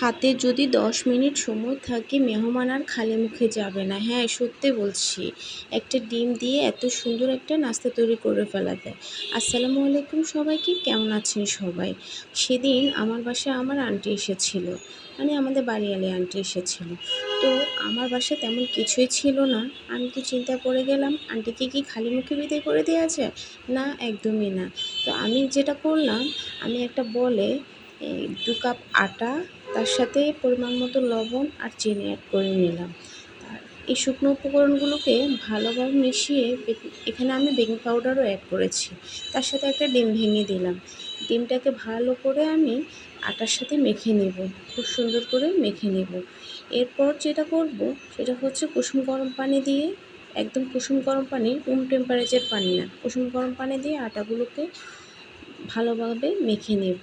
হাতে যদি দশ মিনিট সময় থাকে, মেহমান আর খালি মুখে যাবে না। হ্যাঁ সত্যি বলছি। একটা ডিম দিয়ে এত সুন্দর একটা নাস্তা তৈরি করে ফেলা যায়। আসসালামু আলাইকুম সবাইকে, কেমন আছেন সবাই? সেদিন আমার বাসায় আমার আন্টি এসেছিল। মানে আমাদের বাড়িয়ালি আন্টি এসেছিল। তো আমার বাসায় তেমন কিছুই ছিল না। আমি তো চিন্তায় পড়ে গেলাম, আন্টিকে কি খালি মুখে বিদায় করে দেওয়া যায়? না, একদমই না। তো আমি যেটা করলাম, আমি একটা বলে দু কাপ আটা তার সাথে পরিমাণ মতো লবণ আর চিনি অ্যাড করে নিলাম। এই শুকনো উপকরণগুলোকে ভালোভাবে মিশিয়ে এখানে আমি বেকিং পাউডারও অ্যাড করেছি। তার সাথে একটা ডিম ভেঙে দিলাম। ডিমটাকে ভালো করে আমি আটার সাথে মেখে নেব। খুব সুন্দর করে মেখে নেব। এরপর যেটা করব, সেটা হচ্ছে কুসুম গরম পানি দিয়ে, একদম কুসুম গরম পানি রুম টেম্পারেচার পানি না, কুসুম গরম পানি দিয়ে আটাগুলোকে ভালোভাবে মেখে নেব।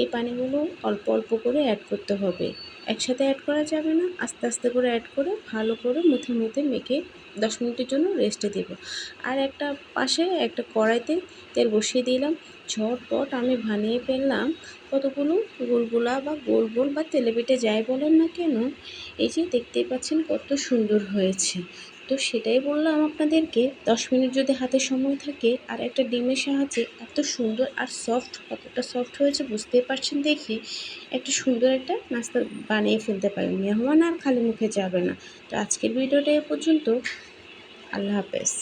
এই পানিগুলো অল্প অল্প করে অ্যাড করতে হবে। একসাথে অ্যাড করা যাবে না। আস্তে আস্তে করে অ্যাড করে ভালো করে মুথে মুথে মেখে দশ মিনিটের জন্য রেস্টে দেব। আর একটা পাশে একটা কড়াইতে তেল বসিয়ে দিলাম। ঝটপট আমি বানিয়ে ফেললাম। কতগুলো গোলগোলা বা গোল গোল বা তেলে পিঠে যাই বলেন না কেন, এই যে দেখতেই পাচ্ছেন কত সুন্দর হয়েছে। তো সেটাই বললাম আপনাদেরকে। দশ মিনিট যদি হাতে সময় থাকে, আর একটা ডিমের সাহায্যে এত সুন্দর আর সফট কতটা সফট হয়েছে বুঝতেই পারছেন দেখি। একটা সুন্দর একটা নাস্তা বানিয়ে ফেলতে পারেন, মেহমান আর খালি মুখে যাবে না। তো আজকের ভিডিওটা এ পর্যন্ত। আল্লাহ হাফেজ।